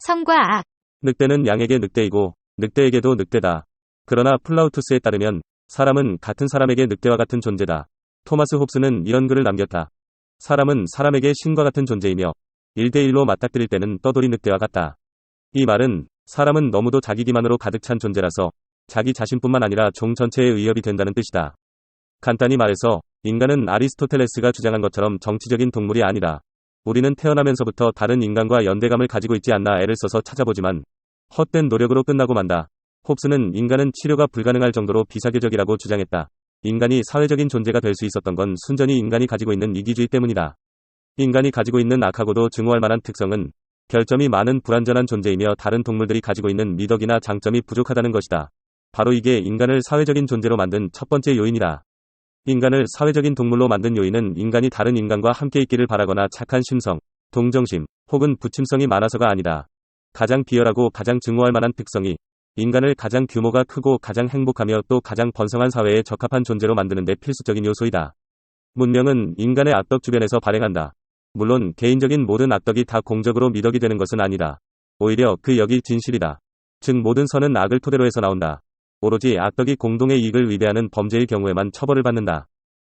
선과 악, 늑대는 양에게 늑대이고 늑대에게도 늑대다. 그러나 플라우투스에 따르면 사람은 같은 사람에게 늑대와 같은 존재다. 토마스 홉스는 이런 글을 남겼다. 사람은 사람에게 신과 같은 존재이며 1대1로 맞닥뜨릴 때는 떠돌이 늑대와 같다. 이 말은 사람은 너무도 자기 기만으로 가득 찬 존재라서 자기 자신뿐만 아니라 종 전체의 위협이 된다는 뜻이다. 간단히 말해서 인간은 아리스토텔레스가 주장한 것처럼 정치적인 동물이 아니다. 우리는 태어나면서부터 다른 인간과 연대감을 가지고 있지 않나 애를 써서 찾아보지만 헛된 노력으로 끝나고 만다. 홉스는 인간은 치료가 불가능할 정도로 비사교적이라고 주장했다. 인간이 사회적인 존재가 될 수 있었던 건 순전히 인간이 가지고 있는 이기주의 때문이다. 인간이 가지고 있는 악하고도 증오할 만한 특성은 결점이 많은 불완전한 존재이며 다른 동물들이 가지고 있는 미덕이나 장점이 부족하다는 것이다. 바로 이게 인간을 사회적인 존재로 만든 첫 번째 요인이다. 인간을 사회적인 동물로 만든 요인은 인간이 다른 인간과 함께 있기를 바라거나 착한 심성, 동정심, 혹은 부침성이 많아서가 아니다. 가장 비열하고 가장 증오할 만한 특성이 인간을 가장 규모가 크고 가장 행복하며 또 가장 번성한 사회에 적합한 존재로 만드는 데 필수적인 요소이다. 문명은 인간의 악덕 주변에서 발행한다. 물론 개인적인 모든 악덕이 다 공적으로 미덕이 되는 것은 아니다. 오히려 그 역이 진실이다. 즉 모든 선은 악을 토대로 해서 나온다. 오로지 악덕이 공동의 이익을 위배하는 범죄의 경우에만 처벌을 받는다.